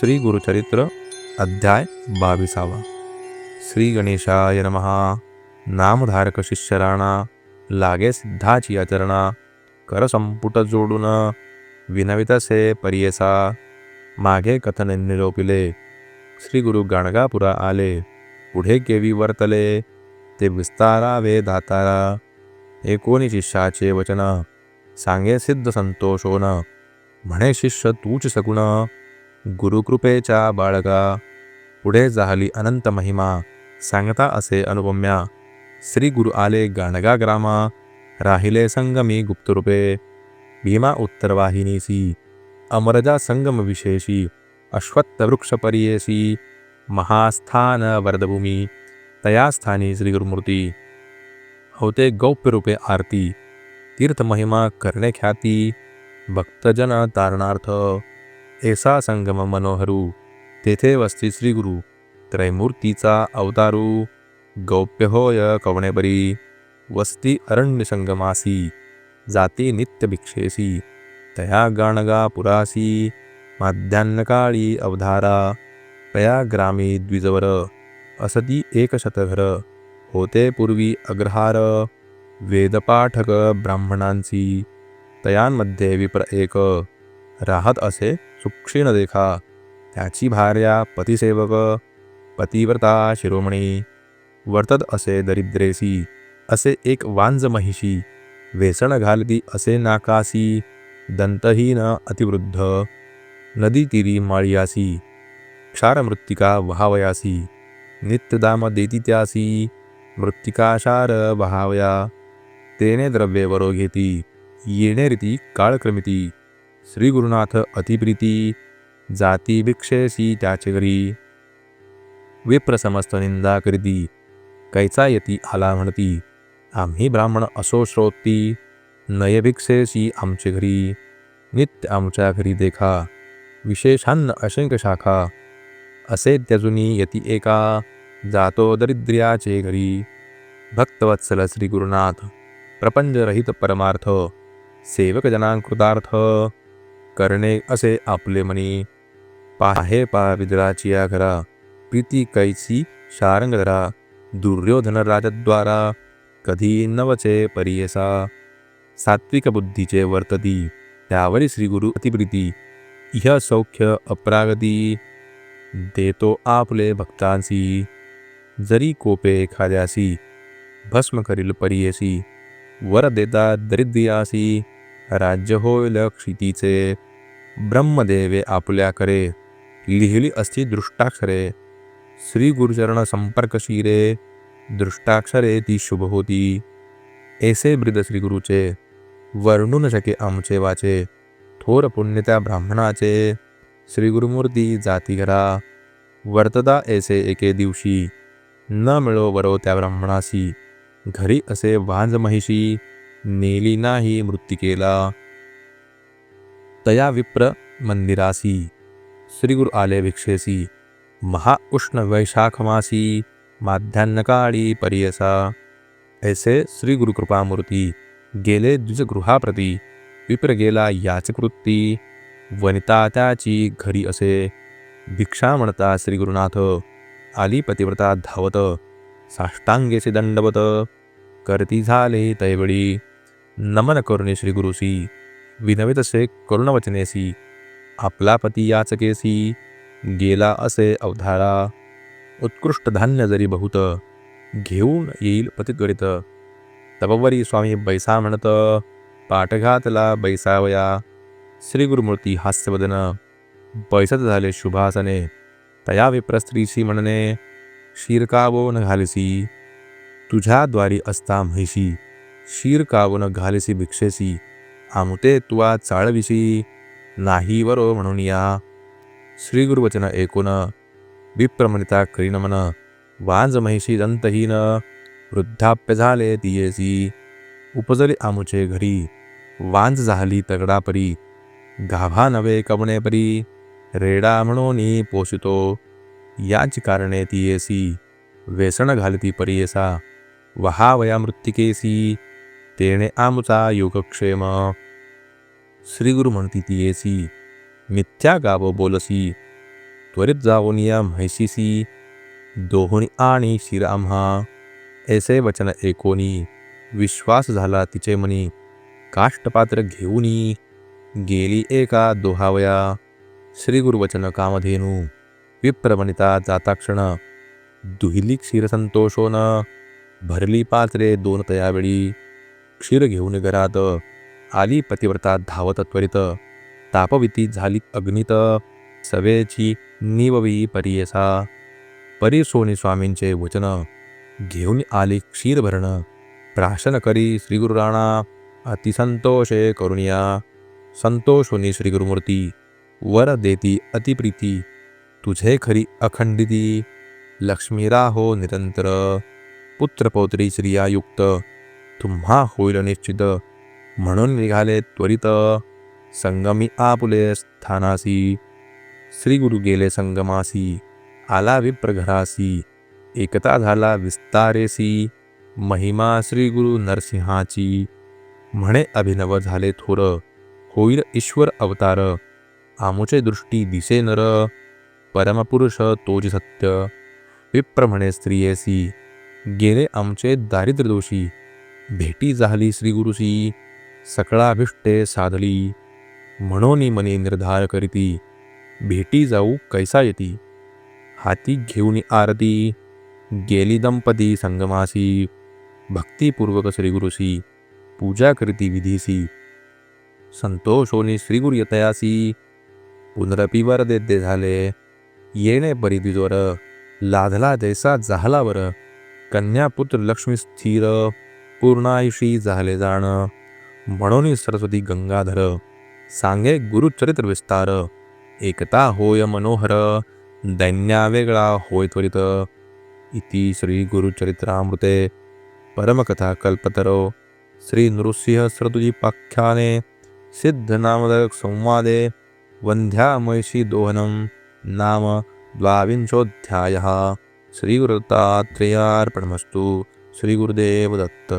श्री गुरुचरित्र अध्याय बावीसावा. श्री गणेशाय नमहा नामधारक शिष्यराणा लागे सिद्धाची आचरणा करसंपुट जोडून विनवितसे परियसा मागे कथन निरोपिले श्री गुरु गाणगापुरा आले पुढे केवी वर्तले ते विस्तारावे दातारा एकोणी शिष्याचे वचन सांगे सिद्ध संतोषोन म्हणे शिष्य तूच सगुण गुरुकृपेच्या बाळगा. पुढे झाली अनंत महिमा. सांगता असे अनुपम्या. श्री गुरु आले गाणगा ग्रामा. राहिले संगमी गुप्तरूपे. भीमा उत्तरवाहिनीसी अमरजा संगम विशेषी. अश्वत्थ परियेसी महास्थान वरदभूमी. तया स्थानी श्री गुरुमूर्ती. होते गौप्यरूपे आरती. तीर्थमहिमा करणे ख्याती. भक्तजन तारणार्थ. ऐसा संगम मनोहरू तेथे वस्ती श्रीगुरु त्रैमूर्तीचा अवतारू गौप्य होय कवणेबरी वस्ती अरण्य संगमासी जाती नित्य भिक्षेसी तया गाणगा पुरासी माध्यान्नकाळी अवधारा तया ग्रामी द्विजवर असती एकशतघर होते पूर्वी अग्रहार वेदपाठक ब्राह्मणांसी तयांमध्ये विप्र एक राहत असे सुक्षीण देखा. त्याची भार्या पतिसेवक पतिव्रता शिरोमणी वर्तत असे दरिद्रेसी असे एक वांज महिषी वेसण घालती असे नाकासी दंतहीन अतिवृद्ध नदी तीरी माळियासी क्षारमृत्तिका वहावयासी नित्यदाम देती त्यासी मृत्तिकाशार वहावया तेने द्रव्ये वरो घेती येणे रीती काळक्रमिती श्री गुरुनाथ अतिप्रीती जाती भिक्षेसी त्याचे घरी. विप्र समस्त निंदा करीती कैचा यती आला म्हणती आम्ही ब्राह्मण असो श्रोती नय भिक्षेसी आमचे घरी. नित्य आमच्या घरी देखा विशेषान्न अशंक शाखा असे त्यजुनी यती एका जातो दरिद्र्याचे घरी. भक्तवत्सल श्री गुरुनाथ प्रपंचरहित परमार्थ सेवक जनांकृतार्थ करणे असे आपले मनी पाहे पा विदराची या घरा प्रीती कैसी शारंगधरा दुर्योधन राजद्वारा कधी नवचे परियसा. सात्विक बुद्धीचे वर्तती त्यावरी श्रीगुरु अतिप्रीती इह सौख्य अप्रागती. देतो आपले भक्तांसी जरी कोपे एखाद्यासी भस्म करील परियसी वर देता दरिद्रियासी राज्य होईल क्षितीचे ब्रह्मदेवे आपल्या करे लिहिली असती दृष्टाक्षरे. श्री गुरुचरण संपर्कशीरे दृष्टाक्षरे ती शुभ होती. ऐसे ब्रिद श्री गुरुचे वर्णून शके आमचे वाचे थोर पुण्य त्या ब्राह्मणाचे. श्री गुरुमूर्ती जाती घरा वर्तदा ऐसे एके दिवशी न मिळो वरो त्या ब्राह्मणासी घरी असे वांज महिषी नेली नाही मृत्तिकेला तया विप्र मंदिरासी श्रीगुरु आले भिक्षेसी महा उष्ण वैशाखमासी माध्यान्नकाळी परियसा। ऐसे श्री गुरुकृपामूर्ती गेले द्विजगृहाप्रती विप्र गेला याचकृत्ती वनिता त्याची घरी असे। भिक्षा म्हणता श्री गुरुनाथ आली पतिव्रता धावत साष्टांगेचे दंडवत करती झाले तैवळी नमन करुणे श्री गुरुसी विनवितसे करुणवचनेसी आपला पती याचकेसी गेला असे अवधारा. उत्कृष्ट धान्य जरी बहुत घेऊन येईल पतित्वरित. तपवरी स्वामी बैसा म्हणत पाठघातला बैसावया. श्रीगुरुमूर्ती हास्यवदन. बैसत झाले शुभासने. तया विप्रस्त्रीशी म्हणणे शिरकावो न घालिसी? तुझ्याद्वारी असता म्हैशी शिरकावो न घालिसी भिक्षेसी? आमुते तुवा चाळविसी नाही वरो म्हणून या श्रीगुरुवचन ऐकून विप्रमनिता करीनमन वांज महिषी दंतहीन वृद्धाप्य झाले तियेसी। उपजले आमुचे घरी वांज झाली तगडापरी गाभा नवे कवणे परी रेडा म्हणून पोषितो याच कारणे तियेसी वेसण घालती परियेसा वहावया मृत्तिकेसी। तेणे आमचा योगक्षेम। श्रीगुरु म्हणती तियेसी मिथ्या गाव बोलसी त्वरित जाऊन या म्हैसीसी दोहणी आणि श्रीरामहा ऐसे वचन एकोणी विश्वास झाला तिचे मनी काष्टपात्र घेऊनी गेली एका दोहावया श्री गुरुवचन कामधेनू विप्रमणिता जाता क्षण दुहिली क्षीरसंतोषोन भरली पात्रे दोन तयावेळी क्षीर घेऊन घरात आली पतिव्रता धावत त्वरित. तापविती झाली अग्नित सवेची निववी परियसा. परिसोनी स्वामींचे वचन घेऊन आली क्षीर भरण. प्राशन करी श्रीगुरुराणा अतिसंतोषे करुणिया. संतोषोनी श्रीगुरुमूर्ती वर देती अतिप्रीती तुझे खरी अखंडिती लक्ष्मीरा हो निरंतर. पुत्रपौत्री श्रियायुक्त तुम्हा होईल निश्चित. म्हणून निघाले त्वरित. संगमी आपुले स्थानासी. श्री गुरु गेले संगमासी. आला विप्र घरासी एकता झाला विस्तारेसी. महिमा श्री गुरु नरसिंहाची. म्हणे अभिनव झाले थोर. होईल ईश्वर अवतार. आमुचे दृष्टी दिसे नर. परमपुरुष तोज सत्य. विप्र म्हणे स्त्रियेसी. गेले आमचे दारिद्र्य दोषी भेटी झाली श्रीगुरुसी सकळाभिष्टे साधली. म्हणून मनी निर्धार करीती भेटी जाऊ कैसा येती? हाती घेऊन आरती गेली दंपती संगमासी भक्तिपूर्वक श्रीगुरुसी पूजा करीती विधीसी संतोषोनी श्रीगुरु यतयासी पुनरपी वर देते झाले. येणे परिद्विजवर लाधला जैसा जाहलावर. कन्यापुत्र लक्ष्मी स्थिर पूर्णायुषी झाले जाण. म्हणून सरस्वती गंगाधर सांगे गुरुचरित्र विस्तार. एकता होय मनोहर दैन्या वेगळा होय त्वरित. इति श्री गुरुचरित्रामृते परमकथा कल्पतरो. श्री नृसिंह सरदुजीपाख्याने सिद्धनामदक संवादे वन्ध्यामहिषी दोहनं नाम द्वाविंशोऽध्यायः. श्रीगुरुदत्तात्रेयार्पणमस्तु श्रीगुरुदेव दत्त